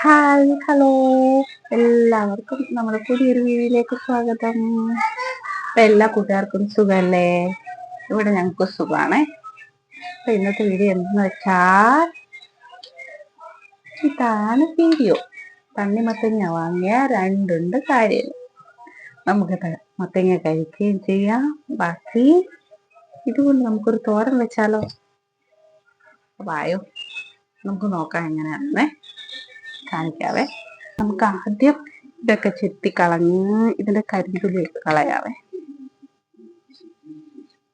Hi hello. എല്ലാവർക്കും നമ്മുടെ പുതിയൊരു വീഡിയോയിലേക്ക് സ്വാഗതം. എല്ലാ കൂട്ടുകാർക്കും സുഖല്ലേ? ഇവിടെ ഞങ്ങൾക്ക് സുഖമാണ് അപ്പൊ ഇന്നത്തെ വീഡിയോ എന്തെന്ന് വെച്ചാൽ ഇതാണ് വീഡിയോ. തണ്ണിമത്തങ്ങ വാങ്ങിയ രണ്ടുണ്ട് കാര്യം നമുക്ക് മത്തങ്ങ കഴിക്കുകയും ചെയ്യാം. ബാക്കി ഇതുകൊണ്ട് നമുക്കൊരു തോരൻ വെച്ചാലോ? വായോ. നമുക്ക് നോക്കാം എങ്ങനെയാണെന്നേ. കാണിക്കാവേ. നമുക്ക് ആദ്യം ഇതൊക്കെ ചെത്തി കളഞ്ഞ് ഇതിന്റെ കരിന്തുള്ളിയൊക്കെ കളയാവേ.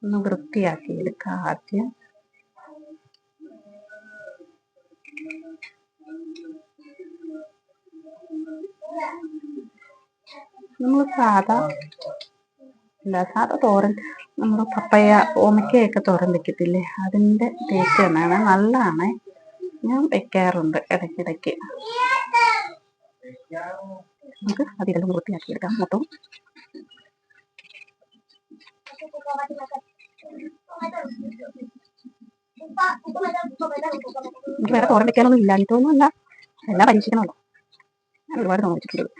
ഒന്ന് വൃത്തിയാക്കി എടുക്ക ആദ്യം. നമ്മൾ സാധാ എന്താ സാധാ തോരൻ നമ്മൾ പപ്പയ ഓമയ്ക്കയൊക്കെ തോരൻ വെക്കത്തില്ലേ? അതിന്റെ ടേസ്റ്റ് തന്നെയാണ് നല്ലതാണ് ഞാൻ വെക്കാറുണ്ട് ഇടയ്ക്കിടയ്ക്ക്. നമുക്ക് അതിലെല്ലാം വൃത്തിയാക്കി എടുക്കാം മൊത്തം. എനിക്ക് വേറെ തോരൻ വെക്കാനൊന്നും ഇല്ലാഞ്ഞിട്ടൊന്നുമല്ല എല്ലാം പരീക്ഷിക്കണമല്ലോ. ഞാൻ ഒരുപാട് തോന്നൽ വെച്ചിട്ടുണ്ട്.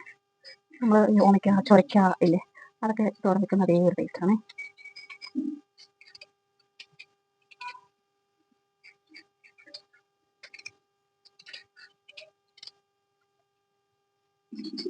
നമ്മൾ ഓമയ്ക്ക ചൊരയ്ക്ക ഇല്ലേ? അതൊക്കെ തോരൻ വെക്കുന്ന അതേ ഒരു ടേസ്റ്റാണ് അങ്ങനെ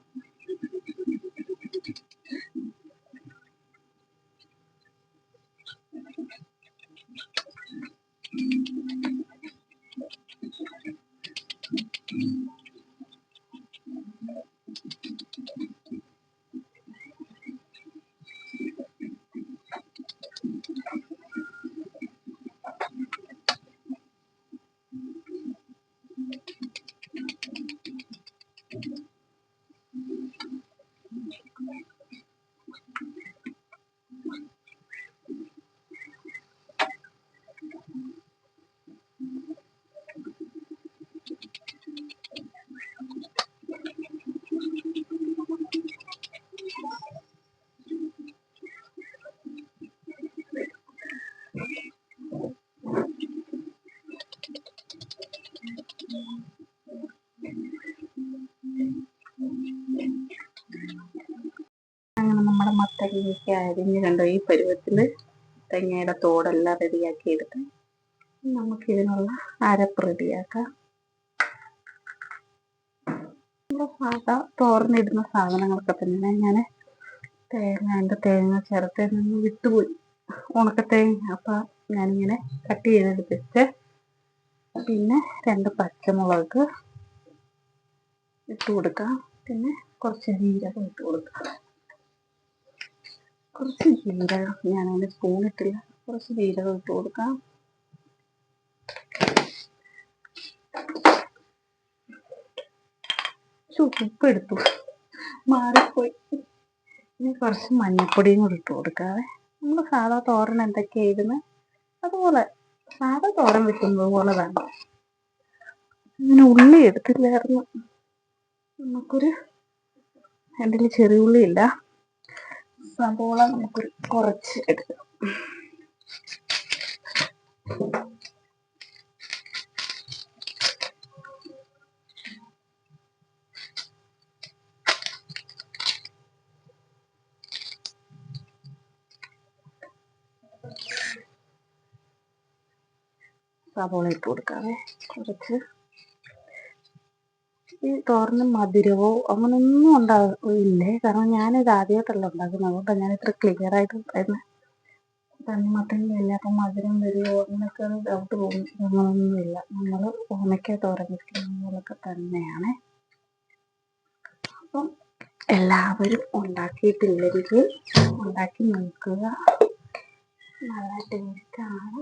നമ്മുടെ മത്തങ്ങയൊക്കെ അരിഞ്ഞ് കണ്ടോ? ഈ പരുവത്തിൽ തേങ്ങയുടെ തോടെല്ലാം റെഡിയാക്കി എടുത്ത് നമുക്കിതിനുള്ള അരപ്പ് റെഡിയാക്കാം നമ്മുടെ സാധാ തോർന്നിടുന്ന സാധനങ്ങളൊക്കെ തന്നെ ഞാൻ തേങ്ങ എന്റെ തേങ്ങ ചേർത്ത് നിന്ന് വിട്ടുപോയി. ഉണക്കത്തേങ്ങ. അപ്പം ഞാനിങ്ങനെ കട്ട് ചെയ്തെടുത്തിട്ട് പിന്നെ രണ്ട് പച്ചമുളക് ഇട്ട് കൊടുക്കാം. പിന്നെ കുറച്ച് ജീരകം ഇട്ട് കൊടുക്കാം. കുറച്ച് ജീരകം. ഞാനതിന് സ്പൂൺ ഇട്ടില്ല. കുറച്ച് ജീരകം ഇട്ട് കൊടുക്കാം. ഉപ്പ് എടുത്തു. മാറിപ്പോയി. ഇനി കുറച്ച് മഞ്ഞപ്പൊടിയും കൂടി ഇട്ട് കൊടുക്കാവേ. നമ്മൾ സാധാ തോരൻ എന്തൊക്കെയായിരുന്നു അതുപോലെ സാധാ തോരൻ വെക്കുന്നത് പോലെ വേണം. അങ്ങനെ ഉള്ളി എടുത്തില്ലായിരുന്നു. നമുക്കൊരു എന്റെ ചെറിയ ഉള്ളി ഇല്ല സവോള നമുക്ക് കുറച്ച് എടുക്കാം. സവോള ഇട്ട് കൊടുക്കാവേ. കുറച്ച്. തോരന് മധുരവോ അങ്ങനൊന്നും ഉണ്ടാവില്ലേ കാരണം ഞാനിത് ആദ്യമായിട്ടല്ല ഉണ്ടാക്കുന്നത്. അതുകൊണ്ടാണ് ഞാൻ ഇത്ര ക്ലിയർ ആയിട്ട് പറയുന്നത് തണ്ണിമത്തനിലല്ല അപ്പം മധുരം വരുമോ അങ്ങനെയൊക്കെ ഡൗട്ട് തോന്നി അങ്ങനൊന്നുമില്ല നമ്മൾ ഓമയ്ക്ക തോരൻ വെക്കുന്ന പോലൊക്കെ തന്നെയാണ്. അപ്പം എല്ലാവരും ഉണ്ടാക്കിയിട്ടില്ലെങ്കിൽ ഉണ്ടാക്കി നോക്കുക. നല്ല ടേസ്റ്റാണ്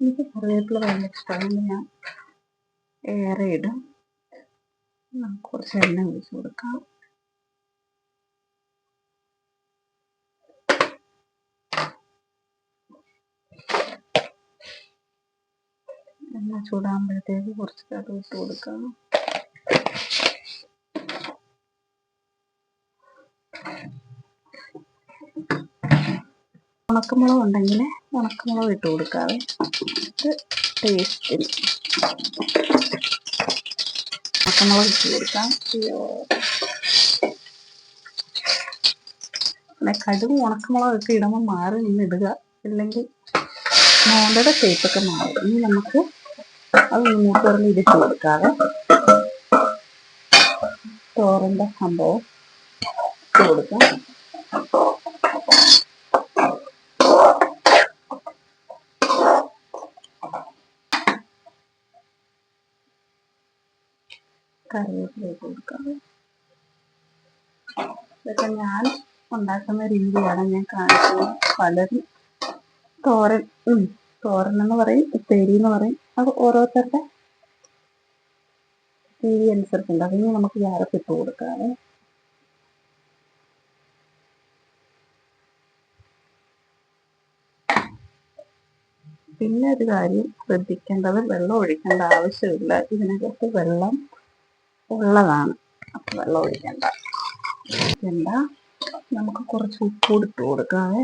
എനിക്ക് കറിവേപ്പില ഭയങ്കര ഇഷ്ടമാണ് ഞാൻ ഏറെ ഇടും. നമുക്ക് കുറച്ച് എണ്ണ ഒഴിച്ചു കൊടുക്കാം. എണ്ണ ചൂടാകുമ്പോഴത്തേക്ക് കുറച്ച് കടുക് ഇട്ട് കൊടുക്കാം. ഉണക്കമുളക് ഉണ്ടെങ്കിൽ ഉണക്കമുളക് ഇട്ട് കൊടുക്കാവേ. ഇത് ടേസ്റ്റിന് ഉണക്കമുളക് ഇട്ട് കൊടുക്കാം. പിന്നെ കടുക് ഉണക്കമുളക് ഒക്കെ ഇടുമ്പോൾ മാറി നിന്ന് ഇടുക. ഇല്ലെങ്കിൽ മോണ്ടയുടെ ഷേപ്പൊക്കെ മാറും. ഇനി നമുക്ക് അത് മൂത്ത് പറഞ്ഞ് ഇതിട്ട് കൊടുക്കാതെ തോറിന്റെ സംഭവം കൊടുക്കാം. കറിവേപ്പില ഇട്ട് കൊടുക്കാം. ഇതൊക്കെ ഞാൻ ഉണ്ടാക്കുന്ന രീതിയാണ് ഞാൻ കാണിച്ചത്. പലരും തോരൻ തോരൻ എന്ന് പറയും ഉപ്പേരി എന്ന് പറയും. അത് ഓരോരുത്തരുടെ രീതി അനുസരിച്ചുണ്ട്. അതിന് നമുക്ക് ഗ്യാരപ്പ് ഇട്ട് കൊടുക്കാവേ. പിന്നെ ഒരു കാര്യം ശ്രദ്ധിക്കേണ്ടത് വെള്ളം ഒഴിക്കേണ്ട ആവശ്യമില്ല. ഇതിനകത്ത് വെള്ളം ഉള്ളതാണ്. അപ്പം വെള്ളം ഒഴിക്കണ്ട. ഒഴിക്കണ്ട നമുക്ക് കുറച്ച് ഉപ്പ് കൊടുത്ത് കൊടുക്കാവേ.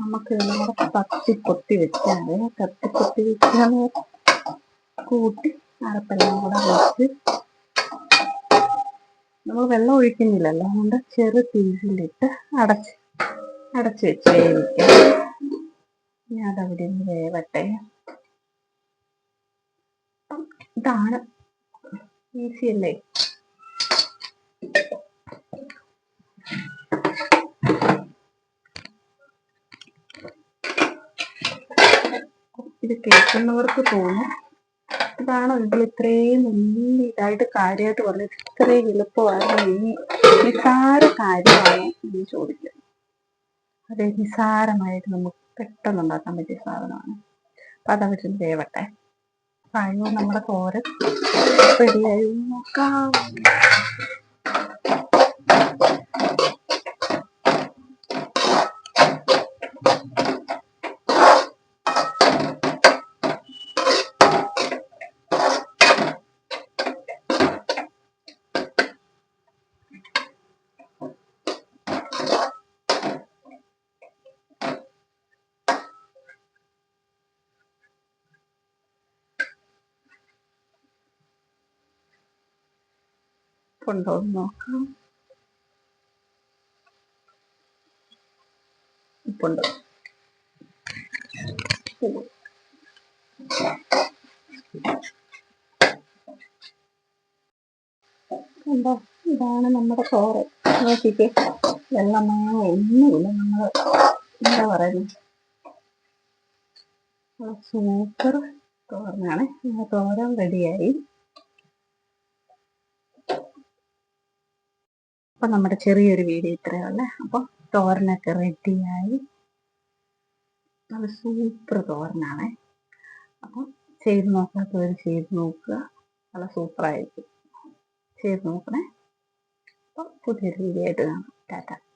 നമുക്ക് ഇതിനോട് കത്തി കൊത്തി വെച്ചാൽ കത്തി കൊത്തി വെച്ചാൽ കൂട്ടി അരപ്പെല്ലാം കൂടെ വെച്ച് നമ്മൾ വെള്ളം ഒഴിക്കുന്നില്ലല്ലോ. അതുകൊണ്ട് ചെറു തീയിലിട്ട് അടച്ച് അടച്ച് വെച്ച് വേവിക്കാം. ഇനി അതവിടെ നിന്ന് വേവട്ടെ ഇതാണ് ഈസി അല്ലേ? ഇത് കേൾക്കുന്നവർക്ക് തോന്നും. ഇതാണോ ഇതിൽ ഇത്രയും വലിയ ഇതായിട്ട് കാര്യമായിട്ട് പറഞ്ഞത്? ഇത്രയും എളുപ്പമായിരുന്നു ഇനി നിസാര കാര്യമാണ് എന്ന് ചോദിക്കുന്നത് അതെ നിസാരമായിട്ട് നമുക്ക് പെട്ടെന്ന് ഉണ്ടാക്കാൻ പറ്റിയ സാധനമാണ്. അപ്പം അതവിടെ വേവട്ടെ. അയ്യോ നമ്മുടെ തോരൻ റെഡിയായി. നോക്കാം. കൊണ്ടുവന്ന് നോക്കാം. ഉപ്പുണ്ട്? എന്താ ഇതാണ് നമ്മുടെ ചോറ്. നോക്കിക്കേ. വെള്ളമയോ ഒന്നുമില്ല. നമ്മൾ എന്താ പറയുന്നത് സൂപ്പർ തോരനാണ് തോരൻ റെഡിയായി അപ്പൊ നമ്മുടെ ചെറിയൊരു വീഡിയോ ഇത്രയേ ഉള്ളേ. അപ്പൊ തോരനൊക്കെ റെഡിയായി നല്ല സൂപ്പർ തോരനാണ്. അപ്പം ചെയ്ത് നോക്കാത്തവർ ചെയ്ത് നോക്കുക. നല്ല സൂപ്പറായിരിക്കും ചെയ്ത് നോക്കണേ. അപ്പം പുതിയൊരു വീഡിയോ ആയിട്ട് കാണാം. ടാറ്റ.